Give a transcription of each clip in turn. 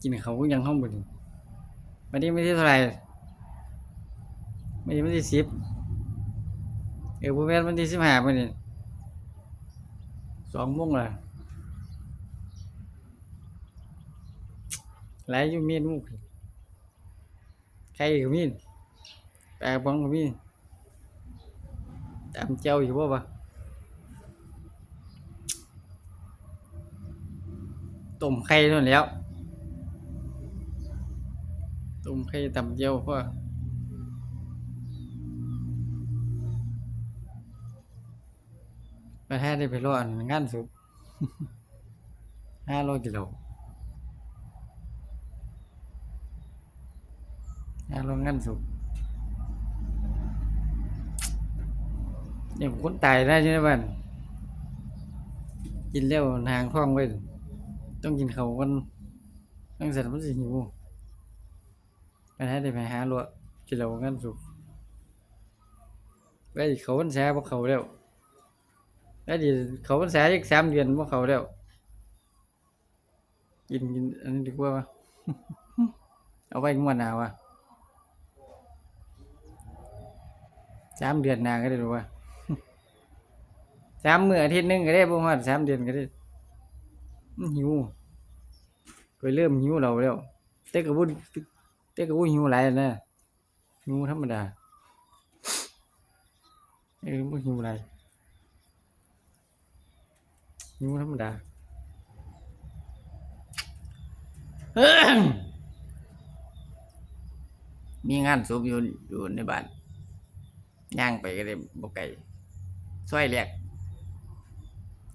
กินเขาก็ยังห้องบุญวันนี้ไม่ได้เท่าไหร่วันนี้ไม่ได้สิบเออพวกแม่วันที่สิบห้าวันนี้สองโมงละหลายอยู่มีดมุกใครก็มีดแปลบ้องก็มีตามเจ้าอยู่บ่ปะต้มไข่นั่นแล้ว ต้มไข่ำเจียวพ่อประเทศได้ไปรอนงานสุดห้าร้อยกิโลห้าร้อยงานสุดเนี่ยคนตายได้ใช่ไหมบ้านกินแล้วนางท้องไว้ต้องกินเขากันต้องเสร็จมันสิหิว ไปให้ได้ไปหาลวกกิโลกันสุกไปเขาวันแสบ่เขาแล้วไปดิเขาวันแสอีกสามเดือนบ่เขาแล้วกินกินอันนี้ดีกว่าวะเอาไว้งวดหนาวะสามเดือนหน้าก็ได้รือวะสามเมื้ออาทิตย์หนึงก็ได้บ่ฮอดสามเดือนก็ได้หิวก็เริ่มหิวเราแล้วแต่ก็บ่ แต่ก็บ่หิวหลายนะหิวธรรมดาเออบ่หิวหลายหิวธรรมดามีงานศพอยู่อยู่ในบ้านย่างไปก็ได้บ่ไกลซอยแหลก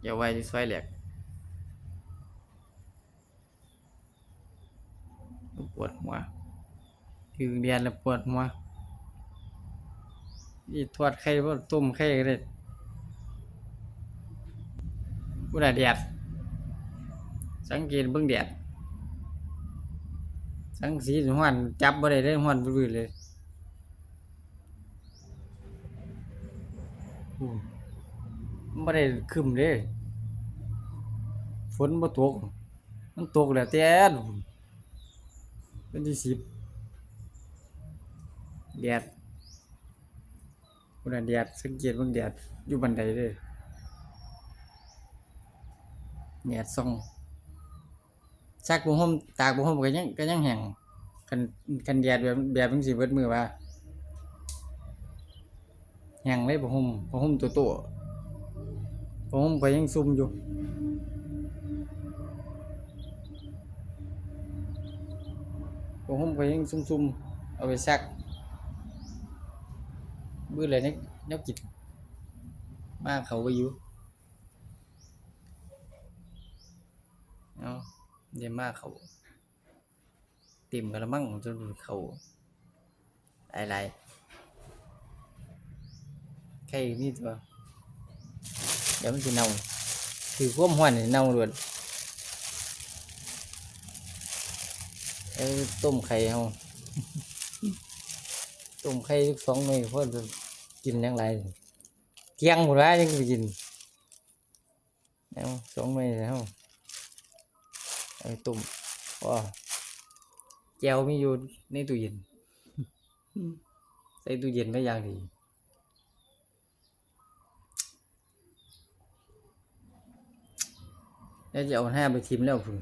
อย่าไว้ที่ซอยแหลกปวดหัว คือเรียนแล้วปวดหัวนี่ทอดไข่บ่ต้มไข่ก็ได้บ่ได้แดสังเกตเบิ่งแดดสังสีห้อนจับบ่ได้เลยห้อนบื้อเลยอู้มันบ่ได้คึมเด้ฝนบ่ตกมันตกแล้วแต่เป็นที่สิบ แดดคุณแดดสังเกตเบางแดดอยู่บันไดเลยแดดส่องซักบุห่มตากบุห่มก็ยังก็ยังแห้งคันคันแดดแบบแบบมันสิเบิดมือว่าแห้งเลยบุห่มบุห่มตัวโตบุห่มก็ยังซุ่มอยู่บุห่มก็ยังซุ่มๆเอาไปซัก มือเลยนักนักกิจมากเขาไปอยู่เอาเดี๋ยวมากเขาติ่มกระมั่งจนเขาอะไรใครนี่ตัวเดี๋ยวมันจะเน่าถือควมหวันเน่าเลยต้มไข่เอา ต้มไข่สองหน่วยพอดี กินยังไงเที่ยงหมดแล้วยังไปกินเอาสองหน่วยแล้วเอาไปต้มว้าแจวมีอยู่ในตู้เย็นใส่ตู้เย็นไว้อย่างดีแล้วจะเอาห้าไปทิมแล้วพึ่ง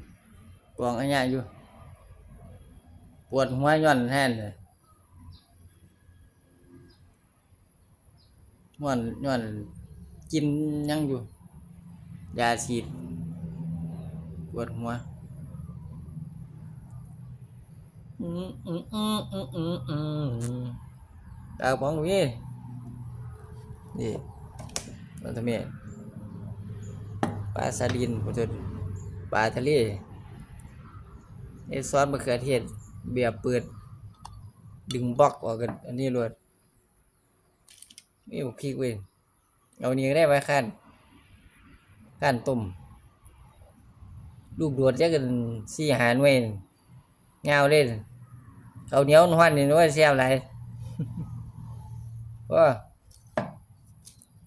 กองอันยากอยู่ ปวดหัวย้อนแท่นเลย ม่วนย้อนกินยังอยู่ ยาฉีดปวดหัวอืมอืมอืมอืมอืมอืมตาบองวีนี่เราทำไมปลาซาดินผมจะปลาทะเลไอ้ซอสมะเขือเทศเบียบเปิด ดึงบล็อกออกกัน อันนี้รวด นี่ผมคลิกเว้ยเอานี้ได้ไว้ขั้นขั้นต้มลูกโดดจะกันสี่หารเว้ยเงาเล่นเขาเหนียวหวานนี่ว่าเสียบไรว่า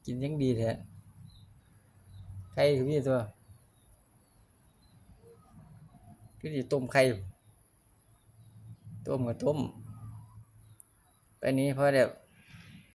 กินยังดีแท้ไข่คือพี่ตัวคือดีต้มไข่ต้มก็ต้มไปนี้เพราะเดี๋ยว